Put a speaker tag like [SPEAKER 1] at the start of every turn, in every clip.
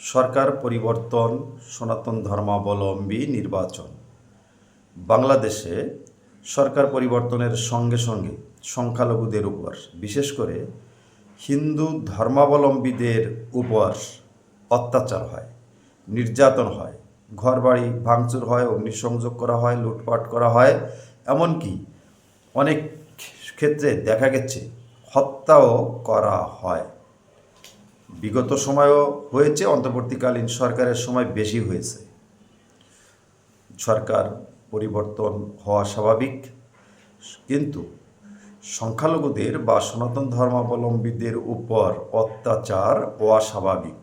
[SPEAKER 1] সরকার পরিবর্তন, সনাতন ধর্মাবলম্বী নির্বাচন। বাংলাদেশে সরকার পরিবর্তনের সঙ্গে সঙ্গে সংখ্যালঘুদের উপর বিশেষ করে হিন্দু ধর্মাবলম্বীদের উপর অত্যাচার হয়, নির্যাতন হয়, ঘরবাড়ি ভাঙচুর হয়, অগ্নিসংযোগ করা হয়, লুটপাট করা হয়। এমনকি অনেক ক্ষেত্রে দেখা গেছে হত্যাও করা হয়। বিগত সময়ও হয়েছে, অন্তর্বর্তীকালীন সরকারের সময় বেশি হয়েছে। সরকার পরিবর্তন হওয়া স্বাভাবিক, কিন্তু সংখ্যালঘুদের বা সনাতন ধর্মাবলম্বীদের উপর অত্যাচার অস্বাভাবিক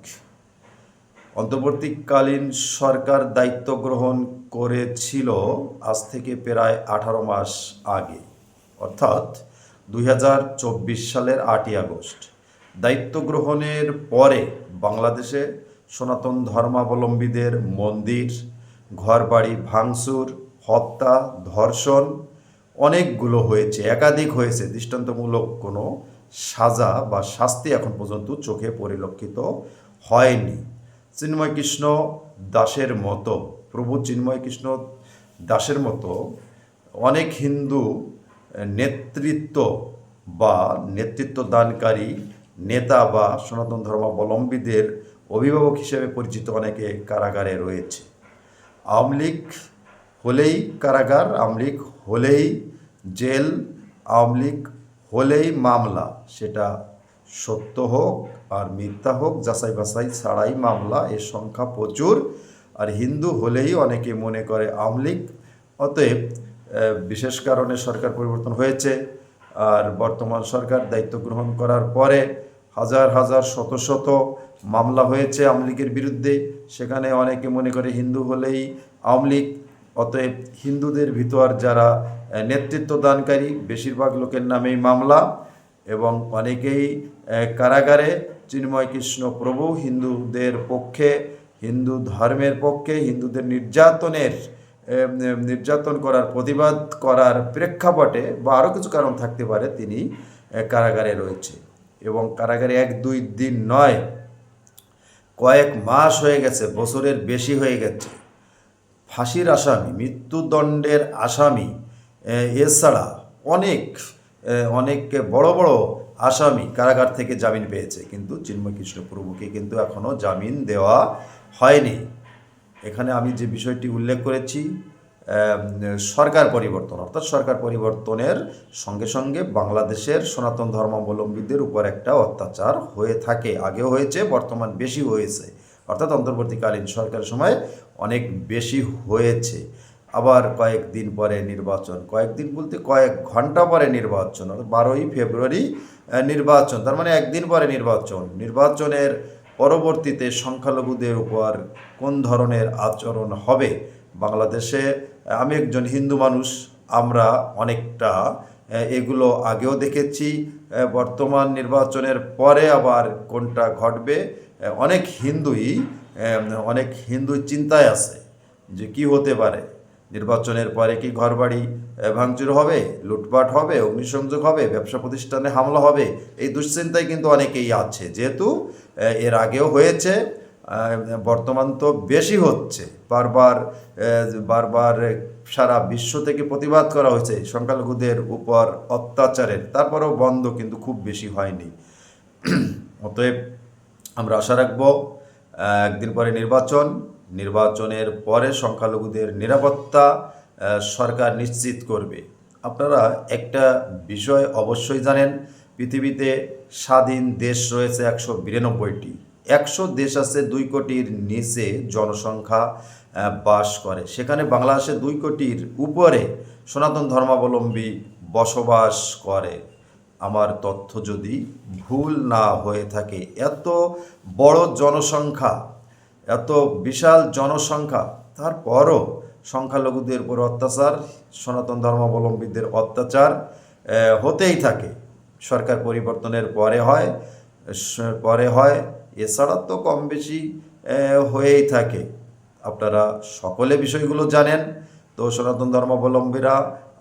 [SPEAKER 1] অন্তর্বর্তীকালীন সরকার দায়িত্ব গ্রহণ করেছিল আজ থেকে প্রায় আঠারো মাস আগে, অর্থাৎ দু হাজার চব্বিশ সালের আটই আগস্ট। দায়িত্ব গ্রহণের পরে বাংলাদেশে সনাতন ধর্মাবলম্বীদের মন্দির, ঘরবাড়ি ভাঙচুর, হত্যা, ধর্ষণ অনেকগুলো হয়েছে, একাধিক হয়েছে। দৃষ্টান্তমূলক কোনো সাজা বা শাস্তি এখন পর্যন্ত চোখে পরিলক্ষিত হয়নি। চিন্ময় কৃষ্ণ দাসের মতো, প্রভু চিন্ময় কৃষ্ণ দাসের মতো অনেক হিন্দু নেতৃত্ব বা নেতৃত্ব দানকারী নেতা বা সনাতন ধর্মাবলম্বীদের অভিভাবক হিসেবে পরিচিত অনেকে কারাগারে রয়েছে। আওয়ামী লীগ হলেই কারাগার, আওয়ামী লীগ হলেই জেল, আওয়ামী লীগ হলেই মামলা। সেটা সত্য হোক আর মিথ্যা হোক, যাচাই বাছাই ছাড়াই মামলা, এর সংখ্যা প্রচুর। আর হিন্দু হলেই অনেকে মনে করে আওয়ামী লীগ। অতএব বিশেষ কারণে সরকার পরিবর্তন হয়েছে। আর বর্তমান সরকার দায়িত্ব গ্রহণ করার পরে হাজার হাজার, শত শত মামলা হয়েছে আওয়ামী বিরুদ্ধে। সেখানে অনেকে মনে করে হিন্দু হলেই আওয়ামী লীগ, অতএব হিন্দুদের ভিতর যারা নেতৃত্ব দানকারী, বেশিরভাগ লোকের নামেই মামলা এবং অনেকেই কারাগারে চিন্ময় কৃষ্ণ প্রভু হিন্দুদের পক্ষে, হিন্দু ধর্মের পক্ষে, হিন্দুদের নির্যাতনের নির্যাতন করার, প্রতিবাদ করার প্রেক্ষাপটে বা আরও কিছু কারণ থাকতে পারে, তিনি কারাগারে রয়েছে। এবং কারাগারে এক, দুই দিন নয়, কয়েক মাস হয়ে গেছে, বছরের বেশি হয়ে গেছে। ফাঁসির আসামি, মৃত্যুদণ্ডের আসামি এছাড়া অনেক অনেক বড় বড় আসামি কারাগার থেকে জামিন পেয়েছে। কিন্তু চিন্ময় কৃষ্ণ প্রভুকে কিন্তু এখনও জামিন দেওয়া হয়নি। এখানে আমি যে বিষয়টি উল্লেখ করেছি সরকার পরিবর্তন, অর্থাৎ সরকার পরিবর্তনের সঙ্গে সঙ্গে বাংলাদেশের সনাতন ধর্মাবলম্বীদের উপর একটা অত্যাচার হয়ে থাকে, আগেও হয়েছে, বর্তমান বেশি হয়েছে। অর্থাৎ অন্তর্বর্তীকালীন সরকারের সময় অনেক বেশি হয়েছে। আবার কয়েকদিন পরে নির্বাচন, কয়েকদিন বলতে কয়েক ঘণ্টা পরে নির্বাচন, অর্থাৎ বারোই ফেব্রুয়ারি নির্বাচন, তার মানে একদিন পরে নির্বাচন। নির্বাচনের পরবর্তীতে সংখ্যালঘুদের উপর কোন ধরনের আচরণ হবে? বাংলাদেশে আমি একজন হিন্দু মানুষ, আমরা অনেকটা এগুলো আগেও দেখেছি বর্তমান নির্বাচনের পরে আবার কোনটা ঘটবে অনেক হিন্দুই অনেক হিন্দু চিন্তায় আছে যে কি হতে পারে। নির্বাচনের পরে কি ঘরবাড়ি ভাঙচুর হবে, লুটপাট হবে, অগ্নিসংযোগ হবে, ব্যবসা প্রতিষ্ঠানে হামলা হবে, এই দুশ্চিন্তায় কিন্তু অনেকেই আছে। যেহেতু এর আগেও হয়েছে বর্তমান তো বেশি হচ্ছে। বারবার বারবার সারা বিশ্ব থেকে প্রতিবাদ করা হয়েছে সংখ্যালঘুদের উপর অত্যাচারের। তারপরেও বন্ধ কিন্তু খুব বেশি হয়নি। অতএব আমরা আশা রাখব একদিন পরে নির্বাচন, নির্বাচনের পরে সংখ্যালঘুদের নিরাপত্তা সরকার নিশ্চিত করবে। আপনারা একটা বিষয় অবশ্যই জানেন, পৃথিবীতে স্বাধীন দেশ রয়েছে একশো বিরানব্বইটি। একশো দেশ আছে, দুই কোটির নিচে জনসংখ্যা বাস করে। সেখানে বাংলাদেশে দুই কোটির উপরে সনাতন ধর্মাবলম্বী বসবাস করে। আমার তথ্য যদি ভুল না হয়ে থাকে, এত বড় জনসংখ্যা, এত বিশাল জনসংখ্যা, তারপরও সংখ্যালঘুদের উপর অত্যাচার, সনাতন ধর্মাবলম্বীদের অত্যাচার হতেই থাকে। সরকার পরিবর্তনের পরে হয় পরে হয় এছাড়া তো কম বেশি হয়েই থাকে। আপনারা সকলে বিষয়গুলো জানেন। তো সনাতন ধর্মাবলম্বীরা,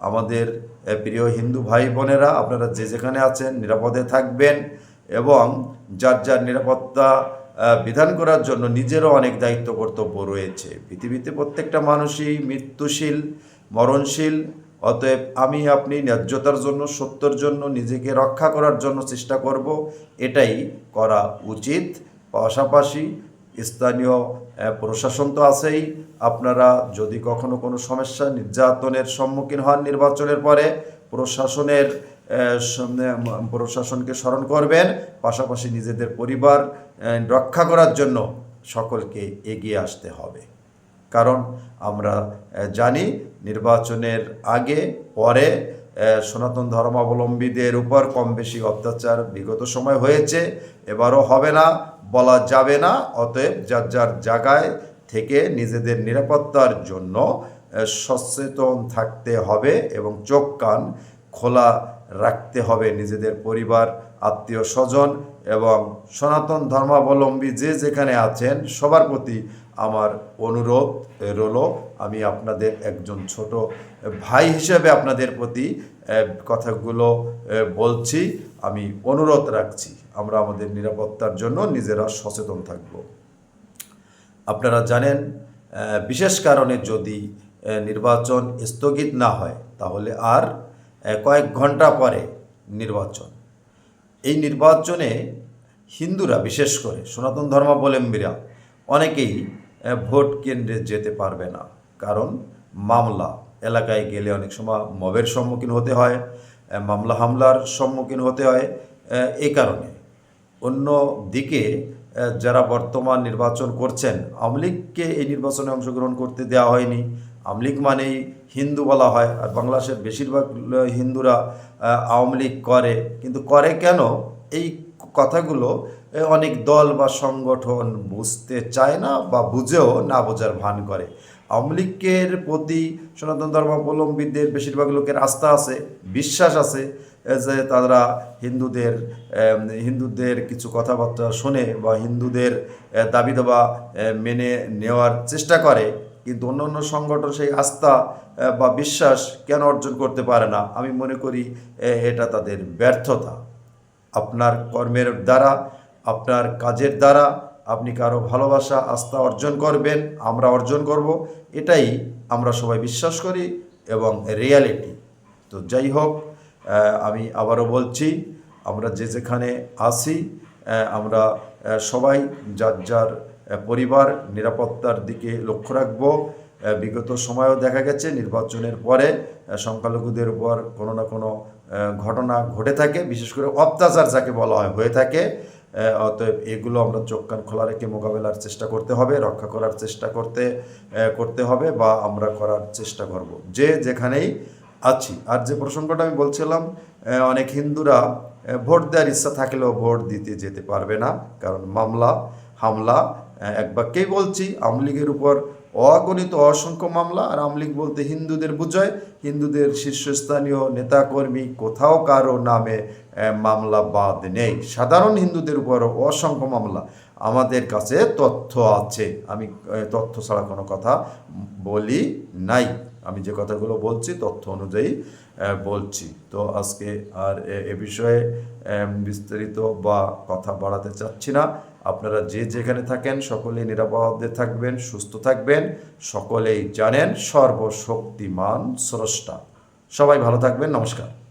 [SPEAKER 1] আমাদের প্রিয় হিন্দু ভাই বোনেরা আপনারা যে যেখানে আছেন নিরাপদে থাকবেন এবং যার যার নিরাপত্তা বিধান করার জন্য নিজেরও অনেক দায়িত্ব কর্তব্য রয়েছে। পৃথিবীতে প্রত্যেকটা মানুষই মৃত্যুশীল, মরণশীল অতএব আমি আপনি ন্যায্যতার জন্য, সত্যর জন্য, নিজেকে রক্ষা করার জন্য চেষ্টা করব। এটাই করা উচিত। পাশাপাশি স্থানীয় প্রশাসন তো আছেই। আপনারা যদি কখনো কোনো সমস্যা নির্যাতনের সম্মুখীন হন নির্বাচনের পরে, প্রশাসনের প্রশাসনকে স্মরণ করবেন। পাশাপাশি নিজেদের পরিবার রক্ষা করার জন্য সকলকে এগিয়ে আসতে হবে। কারণ আমরা জানি নির্বাচনের আগে, পরে সনাতন ধর্মাবলম্বীদের উপর কম বেশি অত্যাচার বিগত সময় হয়েছে, এবারও হবে না, বলা যাবে না, অতএব যার যার জায়গায় থেকে নিজেদের নিরাপত্তার জন্য সচেতন থাকতে হবে এবং চোখ কান খোলা রাখতে হবে নিজেদের পরিবার, আত্মীয় স্বজন এবং সনাতন ধর্মাবলম্বী যে যেখানে আছেন, সবার প্রতি আমার অনুরোধ, রইল, আমি আপনাদের একজন ছোট ভাই হিসেবে আপনাদের প্রতি কথাগুলো বলছি। আমি অনুরোধ রাখছি, আমরা আমাদের নিরাপত্তার জন্য নিজেরা সচেতন থাকব। আপনারা জানেন বিশেষ কারণে যদি নির্বাচন স্থগিত না হয়, তাহলে আর কয়েক ঘণ্টা পরে নির্বাচন। এই নির্বাচনে হিন্দুরা, বিশেষ করে সনাতন ধর্মাবলম্বীরা, অনেকেই ভোট কেন্দ্রে যেতে পারবে না। কারণ মামলা এলাকায় গেলে অনেক সময় মবের সম্মুখীন হতে হয় মামলা হামলার সম্মুখীন হতে হয় এই কারণে। অন্য দিকে যারা বর্তমান নির্বাচন করছেন আমলিগকে এই নির্বাচনে অংশগ্রহণ করতে দেওয়া হয়নি। আমলিগ মানেই হিন্দু বলা হয় আর বাংলাদেশের বেশিরভাগ হিন্দুরা আওয়ামী লীগ করে। কিন্তু করে কেন? এই কথাগুলো এ, অনেক দল বা সংগঠন বুঝতে চায় না বা বুঝেও না বোঝার ভান করে। আওয়ামী লীগের প্রতি সনাতন ধর্মাবলম্বীদের বেশিরভাগ লোকের আস্থা আছে, বিশ্বাস আছে যে তারা হিন্দুদের হিন্দুদের কিছু কথাবার্তা শোনে বা হিন্দুদের দাবি দাবা মেনে নেওয়ার চেষ্টা করে, কিন্তু অন্য অন্য সংগঠন সেই আস্থা বা বিশ্বাস কেন অর্জন করতে পারে না? আমি মনে করি এটা তাদের ব্যর্থতা। আপনার কর্মের দ্বারা আপনার কাজের দ্বারা আপনি কারও ভালোবাসা, আস্থা অর্জন করবেন, আমরা অর্জন করব, এটাই আমরা সবাই বিশ্বাস করি এবং রিয়ালিটি তো যাই হোক আমি আবারও বলছি, আমরা যে যেখানে আসি আমরা সবাই যার যার পরিবার নিরাপত্তার দিকে লক্ষ্য রাখব। বিগত সময়েও দেখা গেছে, নির্বাচনের পরে সংখ্যালঘুদের উপর কোনো না কোনো ঘটনা ঘটে থাকে, বিশেষ করে অত্যাচার যাকে বলা হয়, হয়ে থাকে। অতএব এগুলো আমরা চোখ কান খোলা রেখে মোকাবেলার চেষ্টা করতে হবে, রক্ষা করার চেষ্টা করতে করতে হবে বা আমরা করার চেষ্টা করব। যে যেখানেই আছি। আর যে প্রসঙ্গটা আমি বলছিলাম অনেক হিন্দুরা ভোট দেওয়ার ইচ্ছা থাকলেও ভোট দিতে যেতে পারবে না। কারণ মামলা, হামলা একবার এক বাক্যেই বলছি, আওয়ামী লীগের উপর অগণিত অসংখ্য মামলা, আর আওয়ামী লীগ বলতে হিন্দুদের বোঝায়। হিন্দুদের শীর্ষস্থানীয় নেতাকর্মী কোথাও কারও নামে মামলা বাদ নেই। সাধারণ হিন্দুদের উপর অসংখ্য মামলা। আমাদের কাছে তথ্য আছে। আমি তথ্য ছাড়া কোনো কথা বলি নাই। আমি যে কথাগুলো বলছি, তথ্য অনুযায়ী বলছি। তো আজকে আর, এ- বিষয়ে বিস্তারিত বা কথা বাড়াতে চাচ্ছি না। আপনারা যে যেখানে থাকেন, সকলেই নিরাপদে থাকবেন, সুস্থ থাকবেন। সকলেই জানেন সর্বশক্তিমান স্রষ্টা। সবাই ভালো থাকবেন। নমস্কার।